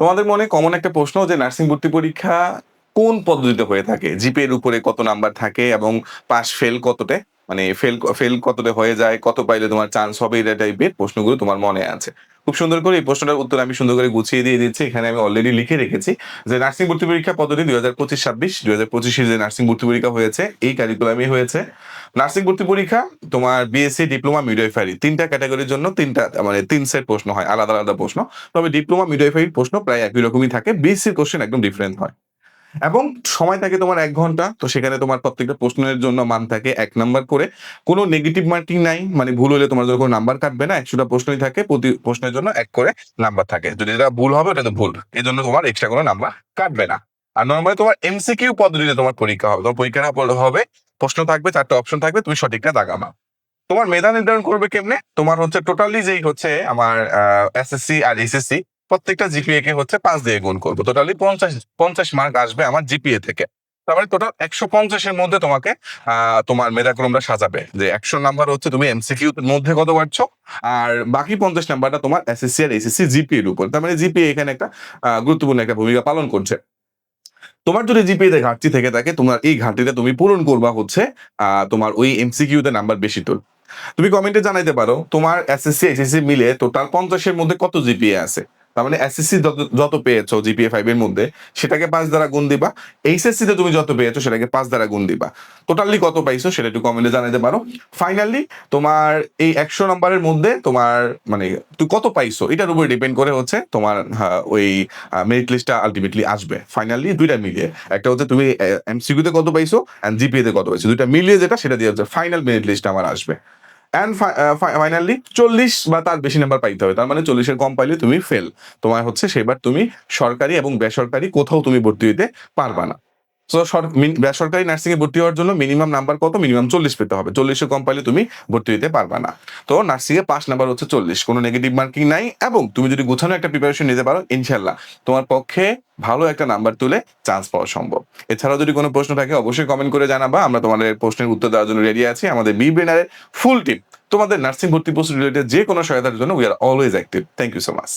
তোমাদের মনে কমন একটা প্রশ্ন যে নার্সিং ভর্তি পরীক্ষা কোন পদ্ধতিতে হয়ে থাকে? জিপে এর উপরে কত নাম্বার থাকে এবং পাস ফেল কতটে? মানে ফেল ফেল কতটা হয়ে যায়? কত পাইলে তোমার চান্স হবে? এটা টাইপের প্রশ্নগুলো তোমার মনে আছে। খুব সুন্দর করে এই প্রশ্নটার উত্তর আমি সুন্দর করে গুছিয়ে দিয়ে দিচ্ছি। এখানে আমি অলরেডি লিখে রেখেছি যে নার্সিং ভর্তি পরীক্ষা পদ্ধতি দুই হাজার পঁচিশ ছাব্বিশ, দুই হাজার পঁচিশে যে নার্সিং ভর্তি পরীক্ষা হয়েছে, এই কারিকুলামই হয়েছে। নার্সিং ভর্তি পরীক্ষা, তোমার বিএসসি ডিপ্লোমা মিডওয়াইফারি তিনটা ক্যাটাগরির জন্য তিনটা মানে তিন সেট প্রশ্ন হয়, আলাদা আলাদা প্রশ্ন। তবে ডিপ্লোমা মিডওয়াইফারির প্রশ্ন প্রায় একই রকমই থাকে বিএসসির কোশ্চেন একদম ডিফারেন্ট হয়। এবং সময় থাকে তোমার এক ঘণ্টা, তো সেখানে তোমার প্রত্যেকটা প্রশ্নের জন্য মান থাকে এক নাম্বার করে। কোনো নেগেটিভ মার্কিং নাই মানে ভুল হলে তোমার যখন নাম্বার কাটবে না, একশোটা প্রশ্নই থাকে, প্রতি প্রশ্নের জন্য এক করে নাম্বার থাকে। যদি এটা ভুল হবে, ওটা তো ভুল। এই জন্য তোমার এক্সট্রা কোনো নাম্বার কাটবে না। আর নর্মালি তোমার এমসিকিউ পদ্ধতিতে তোমার পরীক্ষা হবে। তোমার পরীক্ষাটা পড়লে হবে, প্রশ্ন থাকবে, চারটে অপশন থাকবে, তুমি সঠিকটা দাগামা তোমার মেধা নির্ধারণ করবে কেমনে? তোমার হচ্ছে টোটালি যেই হচ্ছে আমার এসএসসি আর এসএসসি প্রত্যেকটা জিপিএ কে হচ্ছে পাঁচ দিয়ে গুণ করব। টোটালি পঞ্চাশ পঞ্চাশ মার্ক আসবে আমার জিপিএ থেকে। তার মানে টোটাল একশো পঞ্চাশের মধ্যে তোমাকে তোমার মেধাক্রমটা সাজাবে। যে একশো নাম্বার হচ্ছে তুমি এমসিকিউ মধ্যে কত পারছ আর বাকি পঞ্চাশ নাম্বারটা তোমার এসএসসি আর এসএসসি জিপি এর উপর। তার মানে জিপিএ এখানে একটা গুরুত্বপূর্ণ একটা ভূমিকা পালন করছে। তোমার যদি জিপিএ তে ঘাটতি থেকে থাকে, তোমার এই ঘাটতিটা তুমি পূরণ করবা হচ্ছে তোমার ওই এমসিকিউ তে নাম্বার বেশি তোল তুমি কমেন্টে জানাইতে পারো, তোমার এসএসসি এসএসসি মিলে টোটাল পঞ্চাশের মধ্যে কত জিপিএ আছে। তার মানে এসএসসি যত পেয়েছ জিপিএ ফাইভ এর মধ্যে, সেটাকে পাঁচ দ্বারা গুণ দিবা। এইচএসসি তে তুমি যত পেয়েছ, সেটাকে পাঁচ দ্বারা গুণ দিবা। টোটালি কত পাইছো, সেটা একটু কমেন্টে জানাতে পারো। ফাইনালি তোমার এই একশো নম্বরের মধ্যে তোমার মানে তুই কত পাইছো, এটার উপর ডিপেন্ড করে হচ্ছে তোমার ওই মেরিট লিস্টটা আলটিমেটলি আসবে। ফাইনালি দুইটা মিলিয়ে, একটা হচ্ছে তুমি এমসিকিউ তে কত পাইছো এন্ড জিপিএ তে কত পাইছো। দুইটা মিলিয়ে যেটা, সেটা দিয়ে হচ্ছে ফাইনাল মেরিট লিস্ট আমার আসবে। অ্যান্ড ফাইনালি চল্লিশ বা তার বেশি নাম্বার পাইতে হবে। তার মানে চল্লিশের কম পাইলে তুমি ফেল তোমার হচ্ছে সেবার তুমি সরকারি এবং বেসরকারি কোথাও তুমি ভর্তি হইতে পারবা না। বেসরকারি নার্সিং এ ভর্তি হওয়ার জন্য মিনিমাম নাম্বার কত? মিনিমাম চল্লিশ পেতে হবে। চল্লিশের কম পাইলে তুমি ভর্তি হতে পারবে না। তো নার্সিং এ পাঁচ নাম্বার হচ্ছে চল্লিশ। কোনো নেগেটিভ মার্কিং নাই এবং তুমি যদি গুছানো একটা প্রিপারেশন নিতে পারো ইনশাল্লাহ তোমার পক্ষে ভালো একটা নাম্বার তুলে চান্স পাওয়া সম্ভব। এছাড়াও যদি কোনো প্রশ্ন থাকে, অবশ্যই কমেন্ট করে জানাবা। আমরা তোমাদের প্রশ্নের উত্তর দেওয়ার জন্য রেডি আছি। আমাদের বি ব্রেনারের ফুল টিম তোমাদের নার্সিং ভর্তি পোস্ট রিলেটেড যে কোনো সহায়তার জন্য we are always active thank you so much